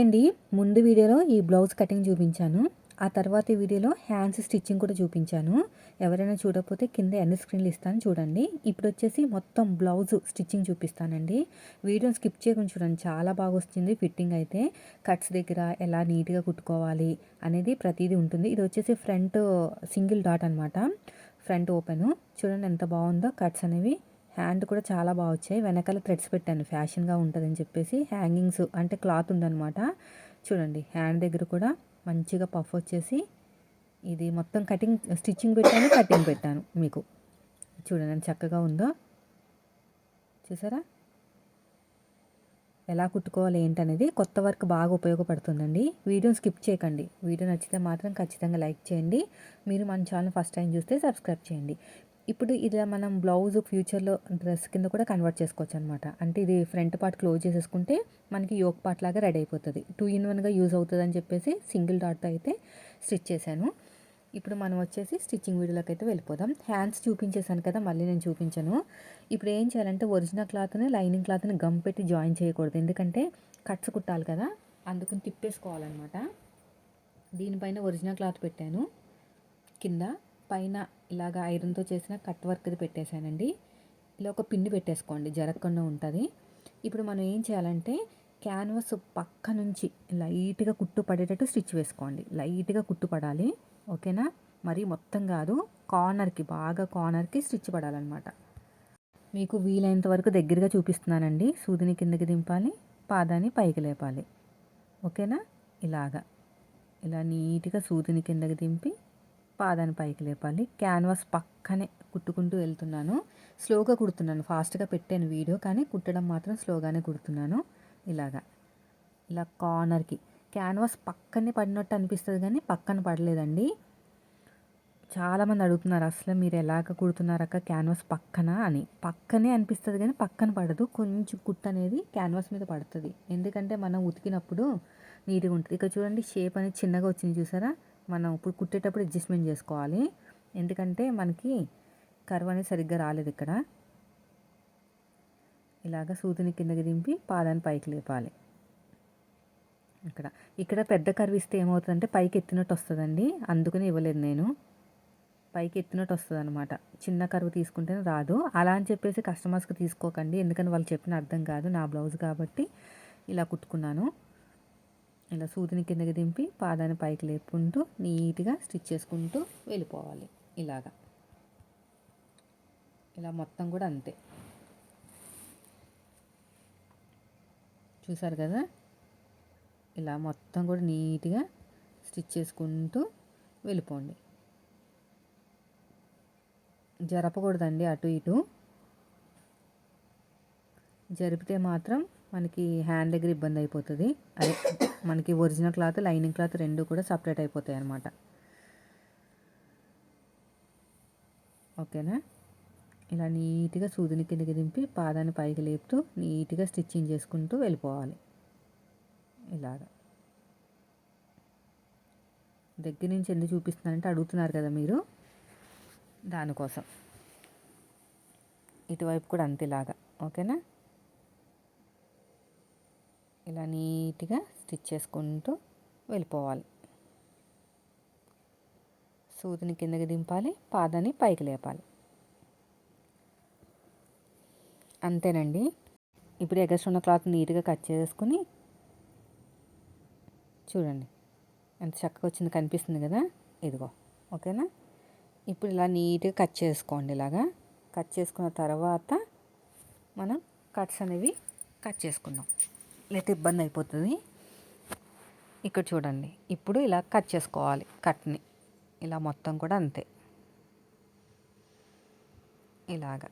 అండి ముందు వీడియోలో ఈ బ్లౌజ్ కటింగ్ చూపించాను. ఆ తర్వాత వీడియోలో హ్యాండ్స్ స్టిచ్చింగ్ కూడా చూపించాను. ఎవరైనా చూడకపోతే కింద ఎన్ని స్క్రీన్లు ఇస్తాను చూడండి. ఇప్పుడు వచ్చేసి మొత్తం బ్లౌజ్ స్టిచ్చింగ్ చూపిస్తానండి. వీడియోని స్కిప్ చేయకుండా చూడండి. చాలా బాగా వస్తుంది ఫిట్టింగ్ అయితే. కట్స్ దగ్గర ఎలా నీట్గా కుట్టుకోవాలి అనేది ప్రతిదీ ఉంటుంది. ఇది వచ్చేసి ఫ్రంట్ సింగిల్ డాట్ అనమాట ఫ్రంట్ ఓపెను. చూడండి ఎంత బాగుందో కట్స్ అనేవి. హ్యాండ్ కూడా చాలా బాగా వచ్చాయి. వెనకాల థ్రెడ్స్ పెట్టాను. ఫ్యాషన్గా ఉంటుందని చెప్పేసి హ్యాంగింగ్స్ అంటే క్లాత్ ఉందన్నమాట. చూడండి హ్యాండ్ దగ్గర కూడా మంచిగా పఫ్ వచ్చేసి ఇది మొత్తం కటింగ్ స్టిచ్చింగ్ పెట్టాను కటింగ్ పెట్టాను మీకు. చూడండి చక్కగా ఉందో. చూసారా? ఎలా కుట్టుకోవాలి ఏంటనేది కొత్త వర్క్ బాగా ఉపయోగపడుతుందండి. వీడియోని స్కిప్ చేయకండి. వీడియో నచ్చితే మాత్రం ఖచ్చితంగా లైక్ చేయండి. మీరు మన ఛానల్ ఫస్ట్ టైం చూస్తే సబ్స్క్రైబ్ చేయండి. ఇప్పుడు ఇలా మనం బ్లౌజ్ ఫ్యూచర్లో డ్రెస్ కింద కూడా కన్వర్ట్ చేసుకోవచ్చు అనమాట అంటే ఇది ఫ్రంట్ పార్ట్ క్లోజ్ చేసేసుకుంటే మనకి యోక్ పార్ట్ లాగా రెడీ అయిపోతుంది. టూ ఇన్ వన్గా యూజ్ అవుతుంది అని చెప్పేసి సింగిల్ డాట్తో అయితే స్టిచ్ చేశాను. ఇప్పుడు మనం వచ్చేసి స్టిచ్చింగ్ వీడియోలోకి అయితే వెళ్ళిపోదాం. హ్యాండ్స్ చూపించేశాను కదా మళ్ళీ నేను చూపించాను. ఇప్పుడు ఏం చేయాలంటే ఒరిజినల్ క్లాత్ని లైనింగ్ క్లాత్ని గమ్ పెట్టి జాయిన్ చేయకూడదు. ఎందుకంటే కట్స్ కుట్టాలి కదా అందుకని తిప్పేసుకోవాలన్నమాట దీనిపైన ఒరిజినల్ క్లాత్ పెట్టాను. కింద పైన ఇలాగ ఐరన్తో చేసిన కట్ వర్క్ది పెట్టేశానండి. ఇలా ఒక పిన్ని పెట్టేసుకోండి జరగకుండా ఉంటుంది. ఇప్పుడు మనం ఏం చేయాలంటే క్యాన్వాస్ పక్క నుంచి లైట్గా కుట్టు పడేటట్టు స్టిచ్ వేసుకోండి. లైట్గా కుట్టు పడాలి ఓకేనా? మరి మొత్తం కాదు కార్నర్కి బాగా కార్నర్కి స్టిచ్ పడాలన్నమాట. మీకు వీలైనంత వరకు దగ్గరగా చూపిస్తున్నానండి. సూదిని కిందకి దింపాలి పాదాన్ని పైకి లేపాలి. ఓకేనా? ఇలాగా. ఇలా నీట్గా సూదిని కిందకి దింపి పాదాన్ని పైకి లేపాలి. క్యాన్వాస్ పక్కనే కుట్టుకుంటూ వెళ్తున్నాను. స్లోగా కుడుతున్నాను. ఫాస్ట్గా పెట్టాను వీడియో కానీ కుట్టడం మాత్రం స్లోగానే కుడుతున్నాను. ఇలాగా. ఇలా కార్నర్కి. క్యాన్వాస్ పక్కనే పడినట్టు అనిపిస్తుంది కానీ పక్కన పడలేదండి. చాలామంది అడుగుతున్నారు అసలు మీరు ఎలాగ కుడుతున్నారక్క క్యాన్వాస్ పక్కన? అని. పక్కనే అనిపిస్తుంది కానీ పక్కన పడదు. కొంచెం కుట్టు అనేది క్యాన్వాస్ మీద పడుతుంది. ఎందుకంటే మనం ఉతికినప్పుడు నీట్గా ఉంటుంది. ఇక్కడ చూడండి షేప్ అనేది చిన్నగా వచ్చింది చూసారా? మనం ఇప్పుడు కుట్టేటప్పుడు అడ్జస్ట్మెంట్ చేసుకోవాలి. ఎందుకంటే మనకి కర్వ్ అనేది సరిగ్గా రాలేదు ఇక్కడ. ఇలాగ సూదిని కిందకి దింపి పాదాన్ని పైకి లేపాలి. ఇక్కడ. ఇక్కడ పెద్ద కర్వ్ ఇస్తే ఏమవుతుందంటే పైకి ఎత్తినట్టు వస్తుందండి. అందుకని ఇవ్వలేదు నేను. పైకి ఎత్తినట్టు వస్తుంది అనమాట చిన్న కరువు తీసుకుంటేనే రాదు. అలా అని చెప్పేసి కస్టమర్స్కి తీసుకోకండి. ఎందుకని వాళ్ళు చెప్పిన అర్థం కాదు. నా బ్లౌజ్ కాబట్టి ఇలా కుట్టుకున్నాను. ఇలా సూదిని కిందకి దింపి పాదాన్ని పైకి లేపుకుంటూ నీట్గా స్టిచ్ చేసుకుంటూ వెళ్ళిపోవాలి ఇలాగా. ఇలా మొత్తం కూడా అంతే. చూసారు కదా? ఇలా మొత్తం కూడా నీట్గా స్టిచ్ చేసుకుంటూ వెళ్ళిపోండి. జరపకూడదండి అటు ఇటు. జరిపితే మాత్రం మనకి హ్యాండ్ దగ్గర ఇబ్బంది అయిపోతుంది. అదే మనకి ఒరిజినల్ క్లాత్ లైనింగ్ క్లాత్ రెండు కూడా సపరేట్ అయిపోతాయి అన్నమాట. ఓకేనా? ఇలా నీట్గా సూదిని కిందకి దింపి పాదాన్ని పైకి లేపుతూ నీట్గా స్టిచ్చింగ్ చేసుకుంటూ వెళ్ళిపోవాలి. ఇలాగ. దగ్గర నుంచి ఎందుకు చూపిస్తున్నానంటే అడుగుతున్నారు కదా మీరు. దానికోసం. ఇటువైపు కూడా అంతేలాగా ఓకేనా? ఇలా నీట్గా స్టిచ్ చేసుకుంటూ వెళ్ళిపోవాలి. సూదిని కిందకి దింపాలి పాదాన్ని పైకి లేపాలి. అంతేనండి. ఇప్పుడు ఎగస్ట్ ఉన్న క్లాత్ నీట్గా కట్ చేసుకుని చూడండి. ఎంత చక్కగా వచ్చింది కనిపిస్తుంది కదా? ఇదిగో ఓకేనా? ఇప్పుడు ఇలా నీట్గా కట్ చేసుకోండి ఇలాగా. కట్ చేసుకున్న తర్వాత మనం కట్స్ అనేవి కట్ చేసుకుందాం. లేకపోతే ఇబ్బంది అయిపోతుంది. ఇక్కడ చూడండి. ఇప్పుడు ఇలా కట్ చేసుకోవాలి. కట్ని ఇలా మొత్తం కూడా అంతే. ఇలాగా.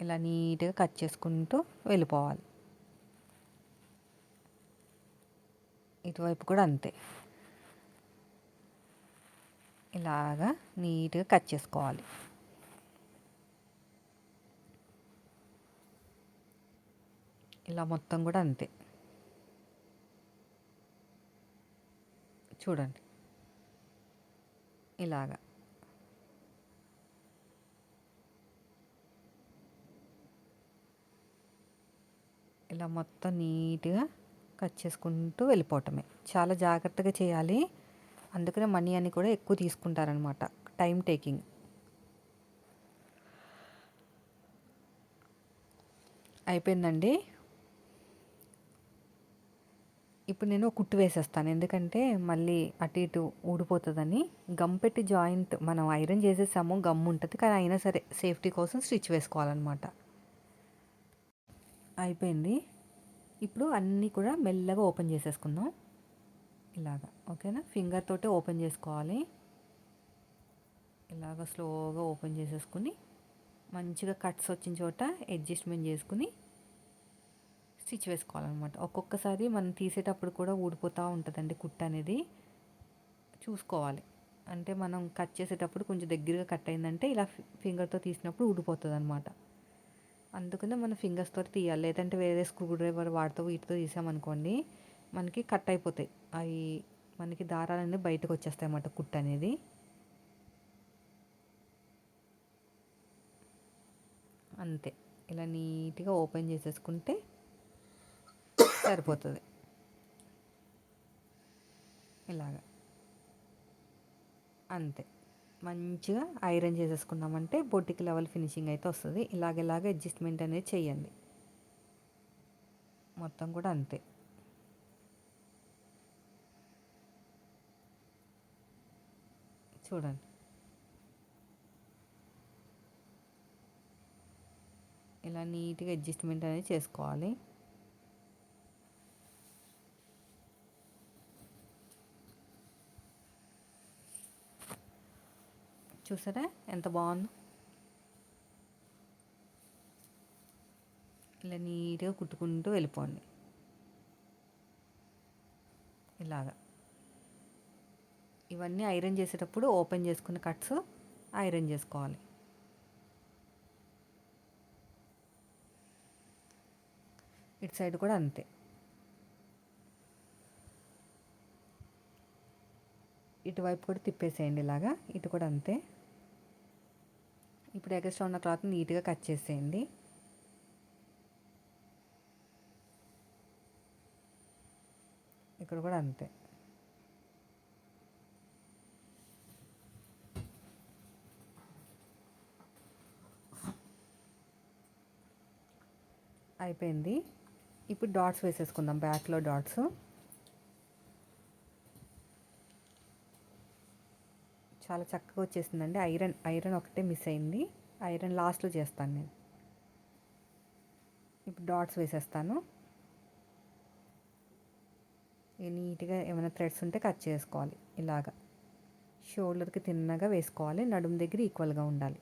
ఇలా నీట్గా కట్ చేసుకుంటూ వెళ్ళిపోవాలి. ఇటువైపు కూడా అంతే. ఇలాగా నీట్గా కట్ చేసుకోవాలి. ఇలా మొత్తం కూడా అంతే. చూడండి. ఇలాగా. ఇలా మొత్తం నీట్గా కట్ చేసుకుంటూ వెళ్ళిపోవటమే. చాలా జాగ్రత్తగా చేయాలి. అందుకనే మనీ అని కూడా ఎక్కువ తీసుకుంటారనమాట. టైం టేకింగ్ అయిపోయిందండి? ఇప్పుడు నేను కుట్టు వేసేస్తాను. ఎందుకంటే మళ్ళీ అటు ఇటు ఊడిపోతుందని. గమ్ పెట్టి జాయింట్ మనం ఐరన్ చేసేసాము గమ్ ఉంటుంది. కానీ అయినా సరే సేఫ్టీ కోసం స్టిచ్ వేసుకోవాలన్నమాట. అయిపోయింది. ఇప్పుడు అన్నీ కూడా మెల్లగా ఓపెన్ చేసేసుకుందాం. ఇలాగా ఓకేనా? ఫింగర్ తోటే ఓపెన్ చేసుకోవాలి. ఇలాగ స్లోగా ఓపెన్ చేసేసుకుని మంచిగా కట్స్ వచ్చిన చోట అడ్జస్ట్మెంట్ చేసుకుని స్టిచ్ వేసుకోవాలన్నమాట. ఒక్కొక్కసారి మనం తీసేటప్పుడు కూడా ఊడిపోతూ ఉంటుందండి కుట్ట అనేది. చూసుకోవాలి. అంటే మనం కట్ చేసేటప్పుడు కొంచెం దగ్గరగా కట్ అయిందంటే ఇలా ఫింగర్తో తీసినప్పుడు ఊడిపోతుంది అనమాట అందుకనే మనం ఫింగర్స్తో తీయాలి. లేదంటే వేరే స్క్రూ డ్రైవర్ వాటితో వీటితో తీసామనుకోండి మనకి కట్ అయిపోతాయి. అవి మనకి దారాలన్నీ బయటకు వచ్చేస్తాయి అన్నమాట కుట్ట అనేది. అంతే. ఇలా నీట్గా ఓపెన్ చేసేసుకుంటే సరిపోతుంది. ఇలాగా. అంతే. మంచిగా ఐరన్ చేసేసుకున్నామంటే బొట్టికి లెవెల్ ఫినిషింగ్ అయితే వస్తుంది. ఇలాగెలాగ అడ్జస్ట్మెంట్ అనేది చేయండి. మొత్తం కూడా అంతే. చూడండి. ఇలా నీట్గా అడ్జస్ట్మెంట్ అనేది చేసుకోవాలి. చూసారా? ఎంత బాగుందో. ఇలా నీట్గా కుట్టుకుంటూ వెళ్ళిపోండి. ఇలాగా. ఇవన్నీ ఐరన్ చేసేటప్పుడు ఓపెన్ చేసుకున్న కట్స్ ఐరన్ చేసుకోవాలి. ఇటు సైడ్ కూడా అంతే. ఇటువైపు కూడా తిప్పేసేయండి ఇలాగా. ఇటు కూడా అంతే. ఇప్పుడు ఎగస్ట్రా ఉన్న తర్వాత నీట్గా కట్ చేసేయండి. ఇక్కడ కూడా అంతే. అయిపోయింది. ఇప్పుడు డాట్స్ వేసేసుకుందాం బ్యాక్లో డాట్స్. చాలా చక్కగా వచ్చేసిందండి. ఐరన్ ఐరన్ ఒకటే మిస్ అయింది. ఐరన్ లాస్ట్లో చేస్తాను నేను. ఇప్పుడు డాట్స్ వేసేస్తాను. నీట్గా ఏమైనా థ్రెడ్స్ ఉంటే కట్ చేసుకోవాలి. ఇలాగా. షోల్డర్కి తిన్నగా వేసుకోవాలి. నడుము దగ్గర ఈక్వల్గా ఉండాలి.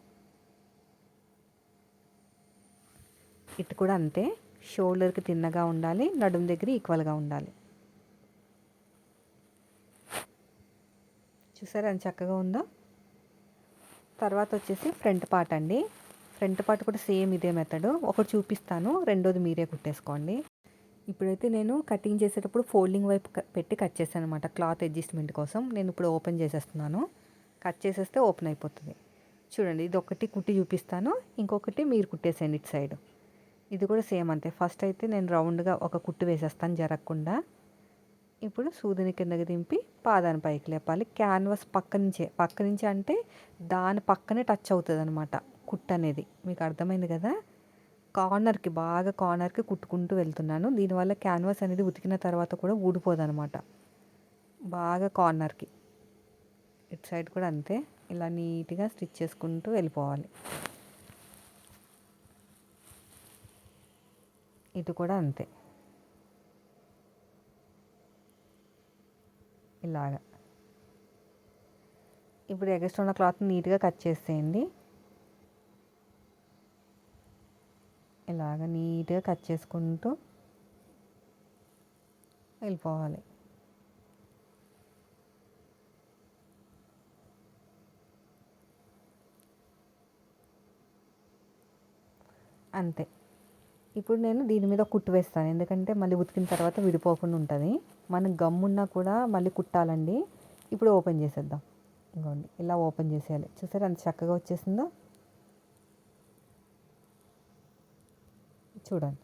ఇటు కూడా అంతే. షోల్డర్కి తిన్నగా ఉండాలి. నడుము దగ్గర ఈక్వల్గా ఉండాలి. చూసారా? ఎంత చక్కగా ఉందో. తర్వాత వచ్చేసి ఫ్రంట్ పార్ట్ అండి. ఫ్రంట్ పార్ట్ కూడా సేమ్ ఇదే మెథడ్ ఒకటి చూపిస్తాను. రెండోది మీరే కుట్టేసుకోండి. ఇప్పుడైతే నేను కటింగ్ చేసేటప్పుడు ఫోల్డింగ్ వైపు పెట్టి కట్ చేశాను అనమాట క్లాత్ అడ్జస్ట్మెంట్ కోసం. నేను ఇప్పుడు ఓపెన్ చేసేస్తున్నాను. కట్ చేసేస్తే ఓపెన్ అయిపోతుంది. చూడండి ఇది ఒకటి కుట్టి చూపిస్తాను. ఇంకొకటి మీరు కుట్టేసేయండి ఇటు సైడ్ ఇది కూడా సేమ్ అంతే. ఫస్ట్ అయితే నేను రౌండ్గా ఒక కుట్టు వేసేస్తాను జరగకుండా. ఇప్పుడు సూదిని కిందకి దింపి పాదాన్ని పైకి లేపాలి. క్యాన్వాస్ పక్క నుంచే పక్క నుంచి అంటే దాని పక్కనే టచ్ అవుతుంది అనమాట కుట్ అనేది. మీకు అర్థమైంది కదా? కార్నర్కి బాగా కార్నర్కి కుట్టుకుంటూ వెళ్తున్నాను. దీనివల్ల క్యాన్వాస్ అనేది ఉతికిన తర్వాత కూడా ఊడిపోదు అనమాట బాగా కార్నర్కి ఇటు సైడ్ కూడా అంతే. ఇలా నీట్గా స్టిచ్ చేసుకుంటూ వెళ్ళిపోవాలి. ఇటు కూడా అంతే. ఇలాగ. ఇప్పుడు ఎగస్ట్రా ఉన్న క్లాత్ నీట్గా కట్ చేసేయండి. ఇలాగ నీట్గా కట్ చేసుకుంటూ వెళ్ళిపోవాలి. అంతే. ఇప్పుడు నేను దీని మీద కుట్టు వేస్తాను. ఎందుకంటే మళ్ళీ ఉతికిన తర్వాత విడిపోకుండా ఉంటుంది. మనం గమ్మున్నా కూడా మళ్ళీ కుట్టాలండి. ఇప్పుడు ఓపెన్ చేసేద్దాం. ఇంకోండి ఇలా ఓపెన్ చేసేయాలి. చూసారా అంత చక్కగా వచ్చేసిందో? చూడండి.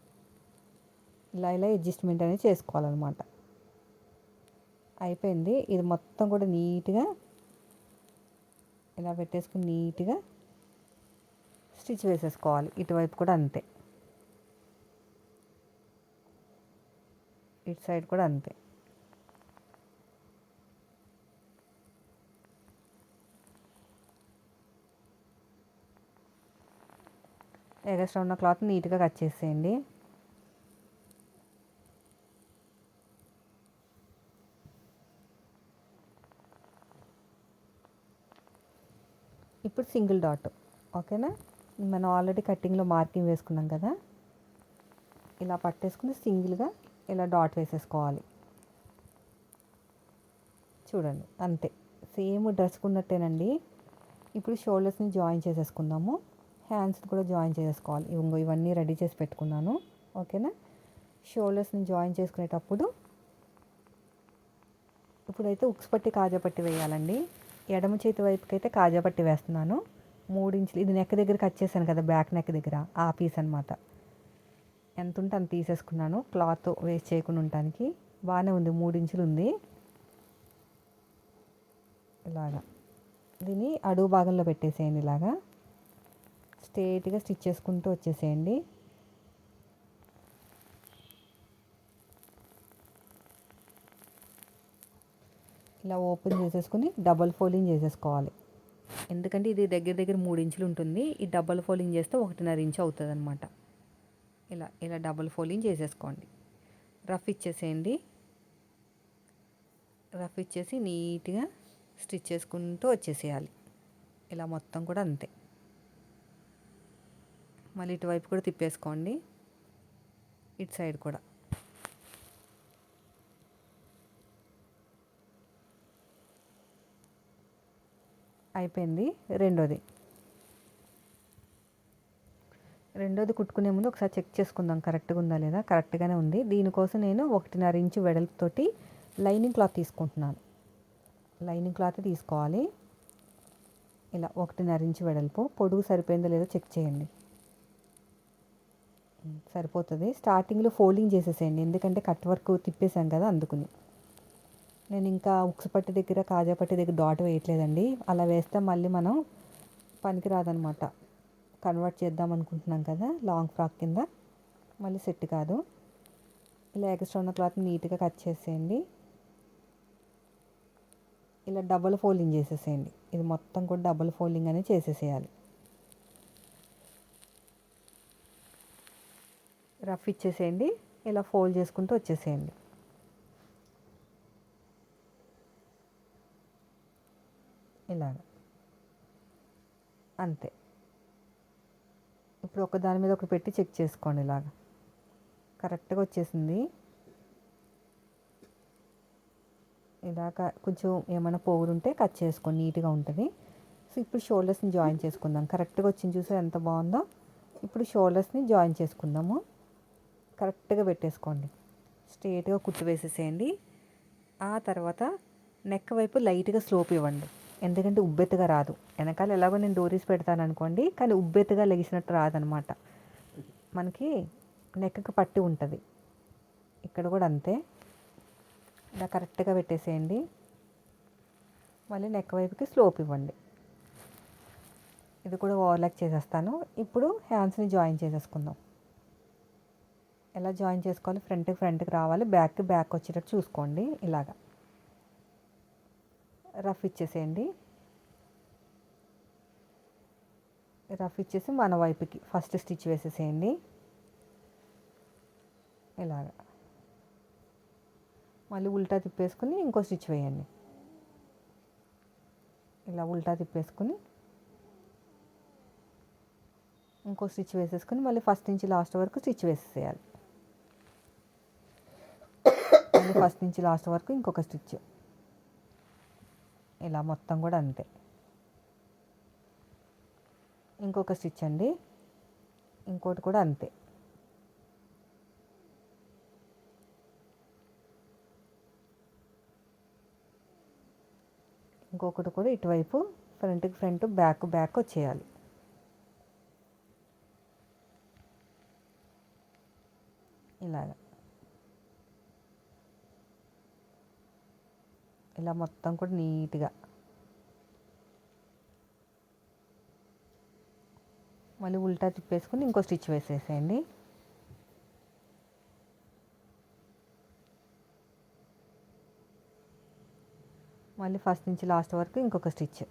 ఇలా ఇలా అడ్జస్ట్మెంట్ అనేది చేసుకోవాలన్నమాట. అయిపోయింది. ఇది మొత్తం కూడా నీట్గా ఇలా పెట్టేసుకుని నీట్గా స్టిచ్ వేసేసుకోవాలి. ఇటువైపు కూడా అంతే. ఇటు సైడ్ కూడా అంతే. ఎగస్ట్రా ఉన్న క్లాత్ నీట్గా కట్ చేసేయండి. ఇప్పుడు సింగిల్ డాట్ ఓకేనా? మనం ఆల్రెడీ కటింగ్లో మార్కింగ్ వేసుకున్నాం కదా? ఇలా పట్టేసుకుని సింగిల్గా ఇలా డాట్ వేసేసుకోవాలి. చూడండి అంతే. సేమ్ డ్రెస్కున్నట్టేనండి. ఇప్పుడు షోల్డర్స్ని జాయిన్ చేసేసుకుందాము. హ్యాండ్స్ కూడా జాయిన్ చేసుకోవాలి. ఇంకో ఇవన్నీ రెడీ చేసి పెట్టుకున్నాను. ఓకేనా? షోల్డర్స్ని జాయిన్ చేసుకునేటప్పుడు ఇప్పుడైతే ఉక్స్ పట్టి కాజాపట్టి వేయాలండి. ఎడమ చేతి వైపుకి అయితే వేస్తున్నాను. మూడు ఇంచులు ఇది నెక్ దగ్గర కట్ చేశాను కదా బ్యాక్ నెక్ దగ్గర ఆ పీస్ అనమాట ఎంత ఉంటే అంత తీసేసుకున్నాను. క్లాత్ వేస్ట్ చేయకుండా ఉండటానికి. బాగానే ఉంది మూడు ఇంచులు ఉంది. ఇలాగా. దీన్ని అడుగు భాగంలో పెట్టేసేయండి ఇలాగా. స్ట్రేట్గా స్టిచ్ చేసుకుంటూ వచ్చేసేయండి. ఇలా ఓపెన్ చేసేసుకుని డబల్ ఫోలింగ్ చేసేసుకోవాలి. ఎందుకంటే ఇది దగ్గర దగ్గర మూడు ఇంచులు ఉంటుంది. ఈ డబల్ ఫోలింగ్ చేస్తే ఒకటిన్నర ఇంచు అవుతుంది అనమాట ఇలా ఇలా డబల్ ఫోలింగ్ చేసేసుకోండి. రఫ్ ఇచ్చేసేయండి. రఫ్ ఇచ్చేసి నీట్గా స్టిచ్ చేసుకుంటూ వచ్చేసేయాలి. ఇలా మొత్తం కూడా అంతే. మళ్ళీ ఇటువైపు కూడా తిప్పేసుకోండి. ఇటు సైడ్ కూడా. అయిపోయింది. రెండోది. రెండోది కుట్టుకునే ముందు ఒకసారి చెక్ చేసుకుందాం. కరెక్ట్గా ఉందా లేదా? కరెక్ట్గానే ఉంది. దీనికోసం నేను ఒకటిన్నర ఇంచు వెడల్పుతోటి లైనింగ్ క్లాత్ తీసుకుంటున్నాను. లైనింగ్ క్లాత్ తీసుకోవాలి. ఇలా ఒకటిన్నర ఇంచు వెడల్పు. పొడుగు సరిపోయిందో లేదో చెక్ చేయండి. సరిపోతుంది. స్టార్టింగ్లో ఫోల్డింగ్ చేసేసేయండి. ఎందుకంటే కట్ వర్క్ తిప్పేశాం కదా అందుకుని. నేను ఇంకా ఉక్స్ పట్టి దగ్గర కాజా పట్టి దగ్గర డాట్ వేయట్లేదండి. అలా వేస్తే మళ్ళీ మనం పనికిరాదనమాట కన్వర్ట్ చేద్దాం అనుకుంటున్నాం కదా లాంగ్ ఫ్రాక్ కింద. మళ్ళీ సెట్ కాదు. ఇలా ఎక్స్ట్రా ఉన్న క్లాత్ నీట్గా కట్ చేసేయండి. ఇలా డబల్ ఫోల్డింగ్ చేసేసేయండి. ఇది మొత్తం కూడా డబల్ ఫోల్డింగ్ అనేది చేసేసేయాలి. రఫ్ ఇచ్చేసేయండి. ఇలా ఫోల్డ్ చేసుకుంటూ వచ్చేసేయండి. ఇలాగ. అంతే. ఇప్పుడు ఒక దాని మీద ఒకటి పెట్టి చెక్ చేసుకోండి ఇలాగ. కరెక్ట్గా వచ్చేసింది. ఇలాగ కొంచెం ఏమైనా పోగులుంటే కట్ చేసుకోండి. నీట్గా ఉంటుంది. సో ఇప్పుడు షోల్డర్స్ని జాయిన్ చేసుకుందాం. కరెక్ట్గా వచ్చింది చూసా ఎంత బాగుందో? ఇప్పుడు షోల్డర్స్ని జాయిన్ చేసుకుందాము. కరెక్ట్గా పెట్టేసుకోండి. స్ట్రేట్గా కుట్టు వేసేసేయండి ఆ తర్వాత నెక్ వైపు లైట్గా స్లోప్ ఇవ్వండి. ఎందుకంటే ఉబ్బెత్తుగా రాదు. వెనకాల ఎలాగో నేను డోరీస్ పెడతాను అనుకోండి కానీ ఉబ్బెత్తుగా లెగిసినట్టు రాదనమాట. మనకి నెక్కకి పట్టి ఉంటుంది. ఇక్కడ కూడా అంతే. ఇలా కరెక్ట్గా పెట్టేసేయండి. మళ్ళీ నెక్ వైపుకి స్లోప్ ఇవ్వండి. ఇది కూడా ఓవర్లాక్ చేసేస్తాను. ఇప్పుడు హ్యాండ్స్ని జాయిన్ చేసేసుకుందాం. ఎలా జాయిన్ చేసుకోవాలి? ఫ్రంట్కి ఫ్రంట్కి రావాలి. బ్యాక్ బ్యాక్ వచ్చేటట్టు చూసుకోండి. ఇలాగా. రఫ్ ఇచ్చేసేయండి. రఫ్ ఇచ్చేసి మన వైపుకి ఫస్ట్ స్టిచ్ వేసేసేయండి. ఇలాగా. మళ్ళీ ఉల్టా తిప్పేసుకుని ఇంకో స్టిచ్ వేయండి. ఇలా ఉల్టా తిప్పేసుకుని ఇంకో స్టిచ్ వేసేసుకుని మళ్ళీ ఫస్ట్ నుంచి లాస్ట్ వరకు స్టిచ్ వేసేసేయాలి మళ్ళీ ఫస్ట్ నుంచి లాస్ట్ వరకు ఇంకొక స్టిచ్ ఇలా మొత్తం కూడా అంతే. ఇంకొక స్టిచ్ అండి. ఇంకోటి కూడా అంతే. ఇంకొకటి కూడా ఇటువైపు ఫ్రంట్కి ఫ్రంట్ బ్యాక్ బ్యాక్ వచ్చేయాలి. ఇలాగా. ఇలా మొత్తం కూడా నీట్గా. మళ్ళీ ఉల్టా తిప్పేసుకుని ఇంకో స్టిచ్ వేసేసేయండి. మళ్ళీ ఫస్ట్ నుంచి లాస్ట్ వరకు ఇంకొక స్టిచ్.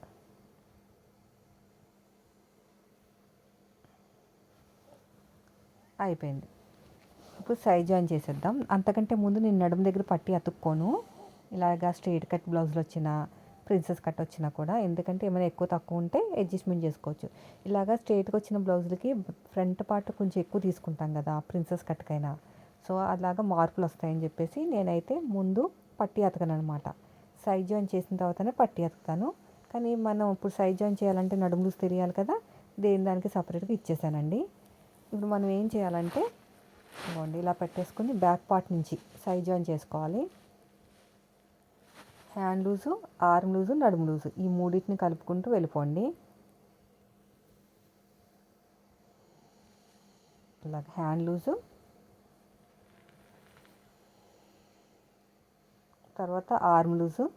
అయిపోయింది. ఇప్పుడు సైజ్ జాయిన్ చేసేద్దాం. అంతకంటే ముందు నేను నడుము దగ్గర పట్టి అతుక్కోను. ఇలాగా స్ట్రైట్ కట్ బ్లౌజులు వచ్చినా ప్రిన్సెస్ కట్ వచ్చినా కూడా ఎందుకంటే ఏమైనా ఎక్కువ తక్కువ ఉంటే అడ్జస్ట్మెంట్ చేసుకోవచ్చు. ఇలాగా స్ట్రైట్గా వచ్చిన బ్లౌజులకి ఫ్రంట్ పార్ట్ కొంచెం ఎక్కువ తీసుకుంటాం కదా ప్రిన్సెస్ కట్కైనా సో అలాగా మార్పులు వస్తాయని చెప్పేసి నేనైతే ముందు పట్టి అతకను అనమాట సైజ్ జాయిన్ చేసిన తర్వాతనే పట్టి అతుకుతాను. కానీ మనం ఇప్పుడు సైజ్ జాయిన్ చేయాలంటే నడుములు తెలియాలి కదా దేని దానికి సపరేట్గా ఇచ్చేసానండి. ఇప్పుడు మనం ఏం చేయాలంటే ఇవ్వండి ఇలా పెట్టేసుకుని బ్యాక్ పార్ట్ నుంచి సైజ్ జాయిన్ చేసుకోవాలి. హ్యాండ్ లూజు ఆర్మ్ లూజు నడుము లూజు. ఈ మూడింటిని కలుపుకుంటూ వెళ్ళిపోండి. ఇలా హ్యాండ్ లూజు. తర్వాత ఆర్మ్ లూజు.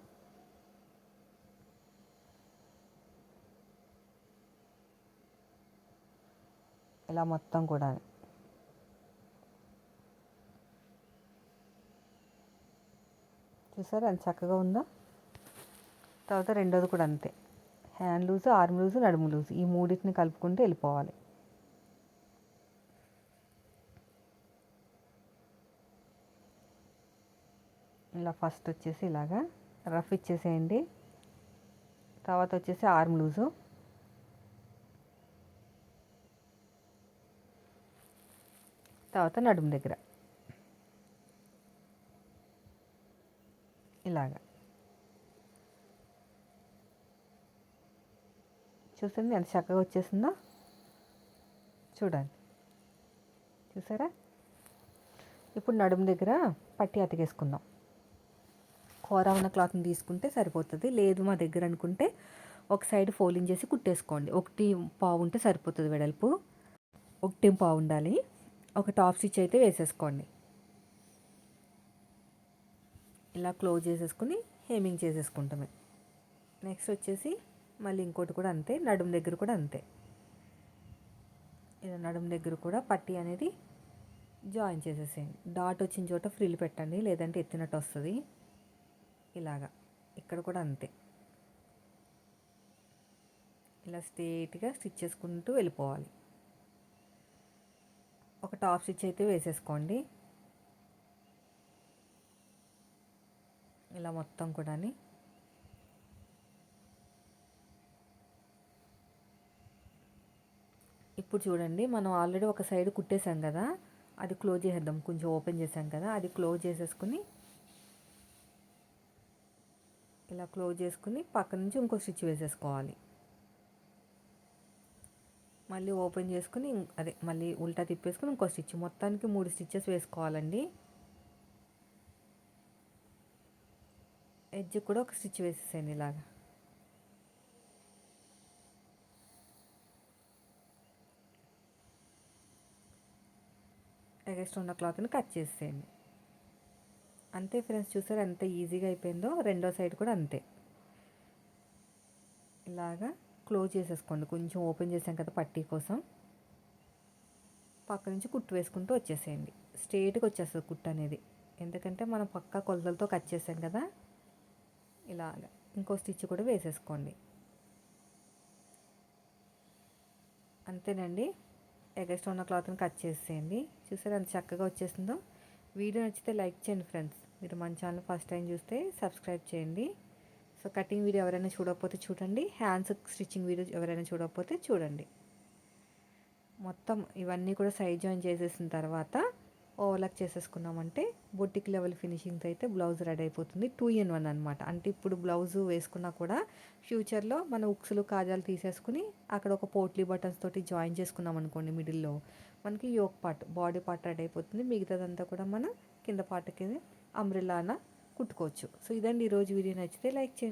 ఇలా మొత్తం కూడా చూసారు? అది చక్కగా ఉందో? తర్వాత రెండోది కూడా అంతే. హ్యాండ్ లూజ్ ఆర్మ్ లూజ్ నడుము లూజ్. ఈ మూడింటిని కలుపుకుంటూ వెళ్ళిపోవాలి. ఇలా ఫస్ట్ వచ్చేసి ఇలాగా. రఫ్ ఇచ్చేసేయండి. తర్వాత వచ్చేసి ఆర్మ్ లూజు. తర్వాత నడుము దగ్గర. ఇలాగా చూసింది ఎంత చక్కగా వచ్చేసిందో. చూడండి. చూసారా? ఇప్పుడు నడుము దగ్గర పట్టి అతికేసుకుందాం. కూర ఉన్న క్లాత్ని తీసుకుంటే సరిపోతుంది. లేదు మా దగ్గర అనుకుంటే ఒక సైడ్ ఫోల్డింగ్ చేసి కుట్టేసుకోండి. ఒకటి పావు ఉంటే సరిపోతుంది వెడల్పు. ఒకటి పావు ఉండాలి. ఒక టాప్ స్టిచ్ అయితే వేసేసుకోండి. ఇలా క్లోజ్ చేసేసుకుని హేమింగ్ చేసేసుకుంటామే. నెక్స్ట్ వచ్చేసి మళ్ళీ ఇంకోటి కూడా అంతే నడుము దగ్గర కూడా అంతే. ఇలా నడుము దగ్గర కూడా పట్టి అనేది జాయిన్ చేసేసేయండి. డాట్ వచ్చిన చోట ఫ్రిల్ పెట్టండి లేదంటే ఎత్తినట్టు వస్తుంది. ఇలాగా. ఇక్కడ కూడా అంతే. ఇలా స్ట్రేట్గా స్టిచ్ చేసుకుంటూ వెళ్ళిపోవాలి. ఒక టాప్ స్టిచ్ అయితే వేసేసుకోండి. ఇలా మొత్తం కూడా ఇప్పుడు చూడండి మనం ఆల్రెడీ ఒక సైడ్ కుట్టేసాం కదా అది క్లోజ్ చేసేద్దాం కొంచెం ఓపెన్ చేసాం కదా అది క్లోజ్ చేసేసుకుని ఇలా క్లోజ్ చేసుకుని పక్క నుంచి ఇంకో స్టిచ్ వేసేసుకోవాలి. మళ్ళీ ఓపెన్ చేసుకుని అదే మళ్ళీ ఉల్టా తిప్పేసుకుని ఇంకో స్టిచ్ మొత్తానికి మూడు స్టిచ్చెస్ వేసుకోవాలండి. ఎడ్జ్ కూడా ఒక స్టిచ్ వేసేసాను ఇలాగా. ఎగస్ట్ ఉన్న క్లాత్ని కట్ చేసేయండి అంతే ఫ్రెండ్స్ చూసారు ఎంత ఈజీగా అయిపోయిందో? రెండో సైడ్ కూడా అంతే. ఇలాగా క్లోజ్ చేసేసుకోండి. కొంచెం ఓపెన్ చేసాం కదా పట్టీ కోసం. పక్క నుంచి కుట్టు వేసుకుంటూ వచ్చేసేయండి. స్ట్రేట్గా వచ్చేస్తుంది కుట్టు అనేది. ఎందుకంటే మనం పక్క కొలతలతో కట్ చేసాం కదా. ఇలాగ. ఇంకో స్టిచ్ కూడా వేసేసుకోండి. అంతేనండి. ఎగస్ట్ ఉన్న క్లాత్ని కట్ చేసేయండి. చూసారు ఎంత చక్కగా వచ్చేసిందో? వీడియో నచ్చితే లైక్ చేయండి ఫ్రెండ్స్. మీరు మన ఛానల్ ఫస్ట్ టైం చూస్తే సబ్స్క్రైబ్ చేయండి. సో కటింగ్ వీడియో ఎవరైనా చూడకపోతే చూడండి. హ్యాండ్స్ స్టిచ్చింగ్ వీడియో ఎవరైనా చూడకపోతే చూడండి. మొత్తం ఇవన్నీ కూడా సైజ్ జాయిన్ చేసేసిన తర్వాత ఓవర్లాక్ చేసేసుకున్నామంటే బొటిక్ లెవెల్ ఫినిషింగ్తో అయితే బ్లౌజ్ రెడీ అయిపోతుంది. టూ ఇన్ వన్ అనమాట అంటే ఇప్పుడు బ్లౌజ్ వేసుకున్నా కూడా ఫ్యూచర్లో మన ఉక్సులు కాజాలు తీసేసుకుని అక్కడ ఒక పోట్లీ బటన్స్ తోటి జాయిన్ చేసుకున్నాం అనుకోండి మిడిల్లో. మనకి yoke part body part ready అయిపోతుంది. మిగతాదంతా కూడా మనం కింద పార్ట్కి అంబ్రిల్లాన కుట్టుకోవచ్చు. సో ఇదండి ఈరోజు వీడియో. నచ్చితే లైక్ చేయండి.